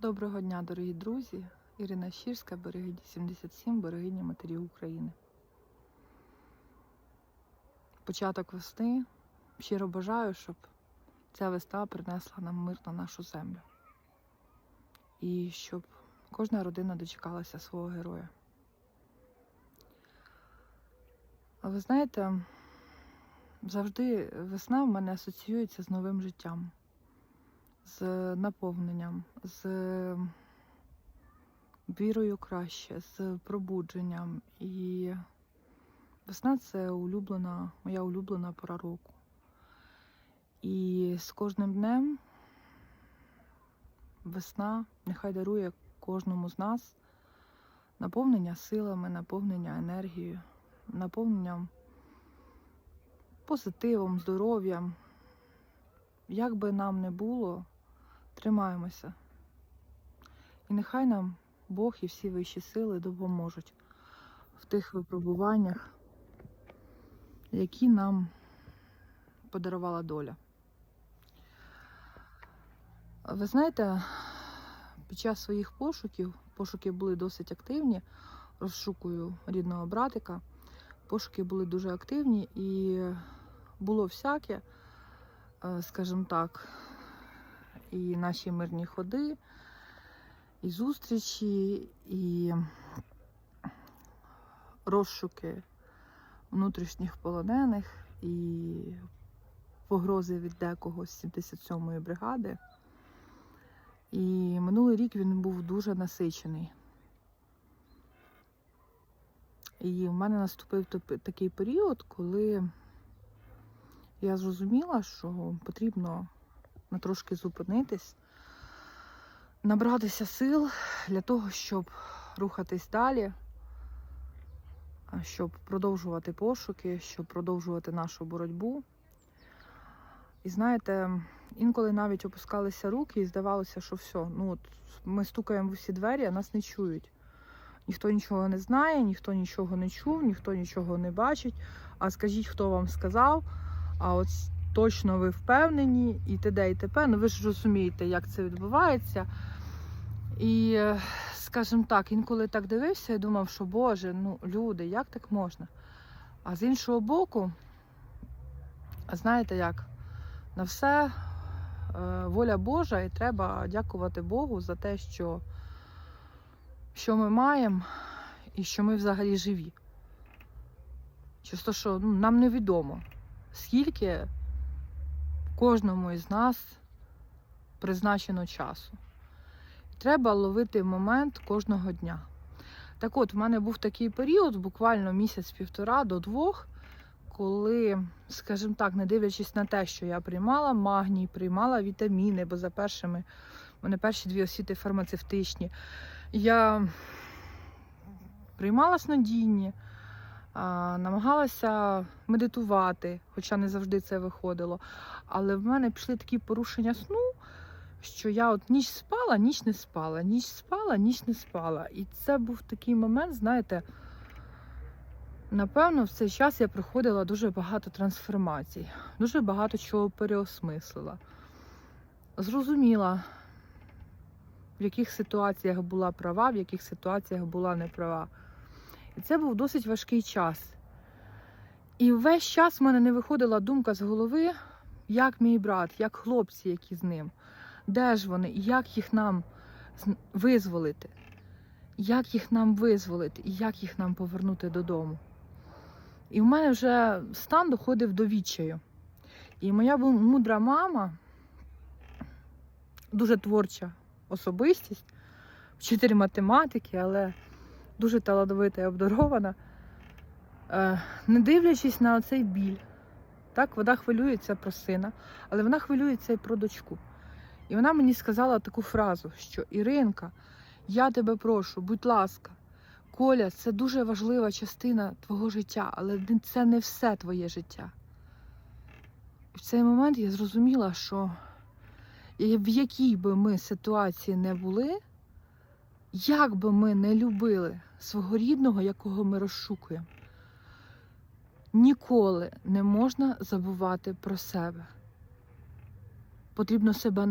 Доброго дня, дорогі друзі! Ірина Щірська, берегиня 77, берегиня матерів України. Початок весни. Щиро бажаю, щоб ця весна принесла нам мир на нашу землю. І щоб кожна родина дочекалася свого героя. А ви знаєте, завжди весна в мене асоціюється з новим життям з наповненням, з вірою краще, з пробудженням. І весна це улюблена, моя улюблена пора року. І з кожним днем весна нехай дарує кожному з нас наповнення силами, наповнення енергією, наповненням позитивом, здоров'ям. Як би нам не було, тримаємося. І нехай нам Бог і всі вищі сили допоможуть в тих випробуваннях, які нам подарувала доля. Ви знаєте, під час своїх пошуків, пошуки були досить активні, розшукую рідного братика. Пошуки були дуже активні і було всяке, е, скажімо так, і наші мирні ходи, і зустрічі, і розшуки внутрішніх полонених, і погрози від декого з 77-ї бригади. І минулий рік він був дуже насичений. І в мене наступив такий період, коли я зрозуміла, що потрібно на трошки зупинитись, набратися сил для того, щоб рухатись далі, щоб продовжувати пошуки, щоб продовжувати нашу боротьбу. І знаєте, інколи навіть опускалися руки і здавалося, що все, ну от ми стукаємо в усі двері, а нас не чують. Ніхто нічого не знає, ніхто нічого не чув, ніхто нічого не бачить. А скажіть, хто вам сказав, а от точно ви впевнені, і т.д. і т.п. Ну ви ж розумієте, як це відбувається. І, е, скажімо так, інколи так дивився і думав, що Боже, ну люди, як так можна? А з іншого боку, знаєте як, на все е, воля Божа, і треба дякувати Богу за те, що, що ми маємо і що ми взагалі живі. Чисто, що ну, нам невідомо, скільки кожному із нас призначено часу. Треба ловити момент кожного дня. Так от, в мене був такий період, буквально місяць-півтора до двох, коли, скажімо так, не дивлячись на те, що я приймала магній, приймала вітаміни, бо за першими, в мене перші дві освіти фармацевтичні, я приймала снодійні, намагалася медитувати, хоча не завжди це виходило. Але в мене пішли такі порушення сну, що я от ніч спала, ніч не спала, ніч спала, ніч не спала. І це був такий момент, знаєте, напевно, в цей час я проходила дуже багато трансформацій, дуже багато чого переосмислила. Зрозуміла, в яких ситуаціях була права, в яких ситуаціях була неправа. Це був досить важкий час. І весь час в мене не виходила думка з голови, як мій брат, як хлопці, які з ним, де ж вони, і як їх нам визволити, як їх нам визволити, і як їх нам повернути додому. І в мене вже стан доходив до відчаю. І моя мудра мама, дуже творча особистість, вчитель математики, але дуже талановита і обдарована. Е, Не дивлячись на цей біль, так, вона хвилюється про сина, але вона хвилюється і про дочку. І вона мені сказала таку фразу, що Іринка, я тебе прошу, будь ласка, Коля, це дуже важлива частина твого життя, але це не все твоє життя. В цей момент я зрозуміла, що в якій би ми ситуації не були, як би ми не любили свого рідного, якого ми розшукуємо, ніколи не можна забувати про себе. Потрібно себе